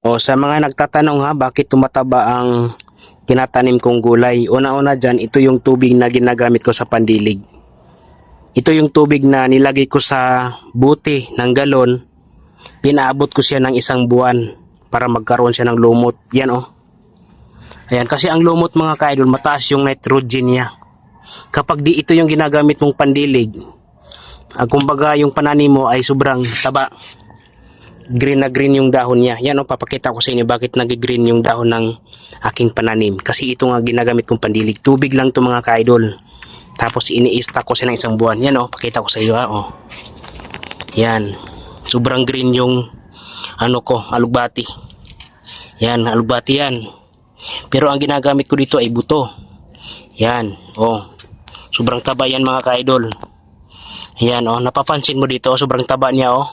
O sa mga nagtatanong ha, bakit tumataba ang tinatanim kong gulay? Una-una dyan, ito yung tubig na ginagamit ko sa pandilig. Ito yung tubig na nilagay ko sa buti ng galon. Pinaabot ko siya ng isang buwan para magkaroon siya ng lumot. Yan oh. Ayan, kasi ang lumot mga kaidol, mataas yung nitrogen niya. Kapag di ito yung ginagamit mong pandilig, ah, kumbaga yung pananim mo ay sobrang taba green na green yung dahon niya. Yan o, papakita ko sa inyo bakit nag-green yung dahon ng aking pananim. Kasi ito nga ginagamit kong pandilig. Tubig lang to mga kaidol. Tapos ini-stack ko siya ng isang buwan. Yan o, pakita ko sa iyo ha. O. Yan. Sobrang green yung ano ko, alugbati. Yan, alugbati yan. Pero ang ginagamit ko dito ay buto. Yan. O. Sobrang taba yan mga kaidol. Yan o, napapansin mo dito, sobrang taba niya o.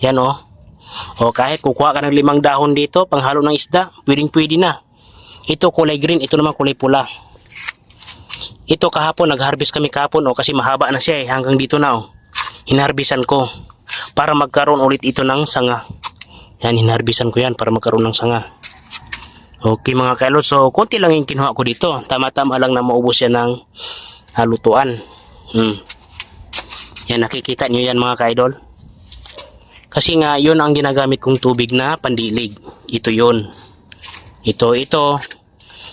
Yan o. O kahit kukuha ka ng limang dahon dito, panghalo ng isda, pwedeng pwede na. Ito kulay green, ito naman kulay pula. Ito kahapon, nag-harvest kami kahapon o kasi mahaba na siya eh, hanggang dito na o. Hinarbisan ko para magkaroon ulit ito ng sanga. Yan, hinarbisan ko yan para magkaroon ng sanga. Okay mga kailo, so konti lang yung kinuha ko dito. Tama-tama lang na maubos yan ng halutuan. Hmm. Yan, nakikita nyo yan mga kaidol. Kasi nga, yun ang ginagamit kong tubig na pandilig. Ito yun. Ito, ito.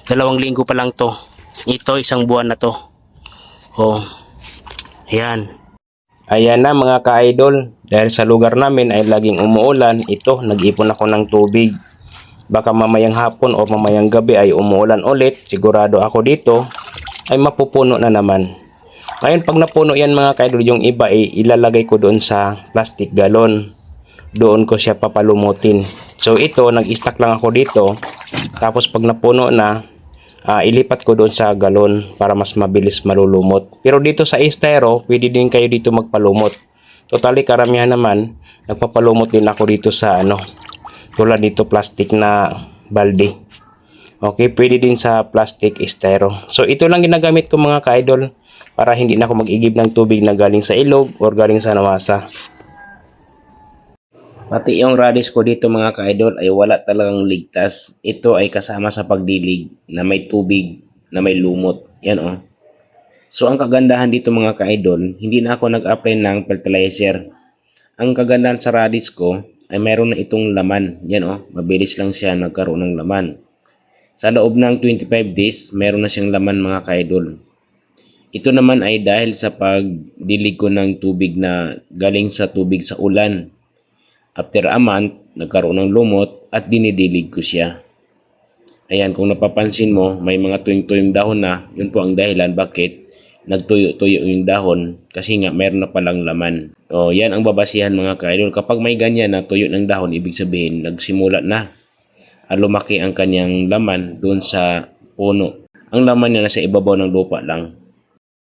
Dalawang linggo pa lang to. Ito, isang buwan na to. Oh. Ayan. Ayan na mga ka-idol. Dahil sa lugar namin ay laging umuulan, ito, nag-ipon ako ng tubig. Baka mamayang hapon o mamayang gabi ay umuulan ulit. Sigurado ako dito ay mapupuno na naman. Ngayon pag napuno yan mga ka-idol, yung iba ay ilalagay ko doon sa plastic galon doon ko siya papalumutin. So ito, nag-stack lang ako dito. Tapos pag napuno na, ah, ilipat ko doon sa galon para mas mabilis malulumot. Pero dito sa estero, pwede din kayo dito magpalumot. Totally karamihan naman, nagpapalumot din ako dito sa ano, tulad dito plastic na balde. Okay, pwede din sa plastic estero. So ito lang ginagamit ko mga ka-idol para hindi na ako mag-igib ng tubig na galing sa ilog or galing sa nawasa. Pati yung radish ko dito mga ka-idol ay wala talagang ligtas. Ito ay kasama sa pagdilig na may tubig, na may lumot. Yan oh. So ang kagandahan dito mga ka-idol, hindi na ako nag-apply ng fertilizer. Ang kagandahan sa radish ko ay meron na itong laman. Yan oh, mabilis lang siya nagkaroon ng laman. Sa loob ng 25 days, meron na siyang laman mga ka-idol. Ito naman ay dahil sa pagdilig ko ng tubig na galing sa tubig sa ulan. After a month, nagkaroon ng lumot at dinidilig ko siya. Ayan, kung napapansin mo, may mga tuyong-tuyong dahon na. Yun po ang dahilan bakit nagtuyo-tuyo yung dahon kasi nga meron na palang laman. O, yan ang babasihan mga kaidol. Kapag may ganyan na tuyo ng dahon, ibig sabihin nagsimula na ah, lumaki ang kanyang laman doon sa puno. Ang laman niya nasa ibabaw ng lupa lang.